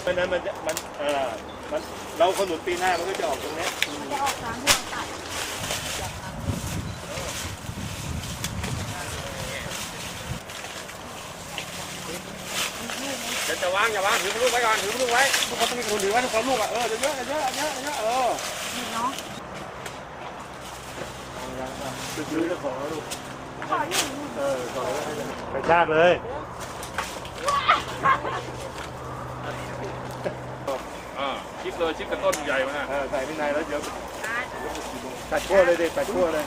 เพราะฉะนั้นมันจะมันเออมันเราขนุนปีหน้ามันก็จะออกตรงเนี้ยจะออกทางที่เราตัดจะจะวางอย่าวางถือลูกไว้ก่อนถือลูกไว้ทุกคนต้องมีคนถือไว้ทุกคนลูกอะเออเยอะเยอะเยอะเยอะเยอะเออนี่เนาะซื้อเจ้าขอลูกขออยู่เออขอแล้วให้กระชากเลย อ่าชิปเลยชิปกับต้นใหญ่มาเออใส่ข้างในแล้วเดี๋ยวตัดขั้วเลยดิตัดขั้วเลย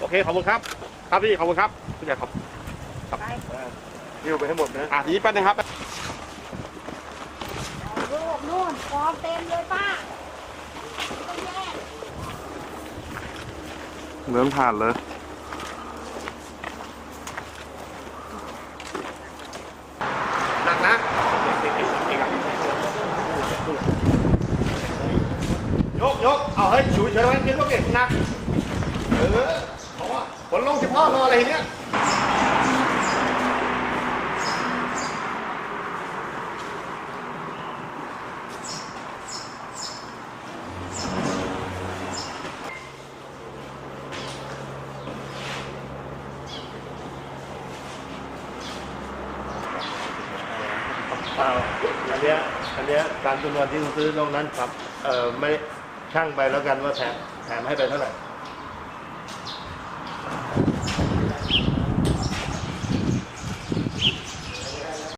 โอเคขอบคุณครับ ครับพี่ขอบคุณครับพี่ใหญ่ขอบไปเออหิ้วไปให้หมดนะอะทีนี้แป๊บนึงครับลูกนู่นกองเต็มเลยป้าต้องแยกเหมือนผ่านเลย หนักนะ ยกยกเอาเฮ้ยฉุยเฉยไว้กินลูกเด็กหนักเออเอาว่าผลลงสิพ่อรออะไรเนี้ยเปล่าอันเนี้ยอันเนี้ยตามจำนวนที่คุณซื้อนอกนั้นครับเอ่อไม่ ช่างไปแล้วกันว่าแถมแถมให้ไปเท่าไหร่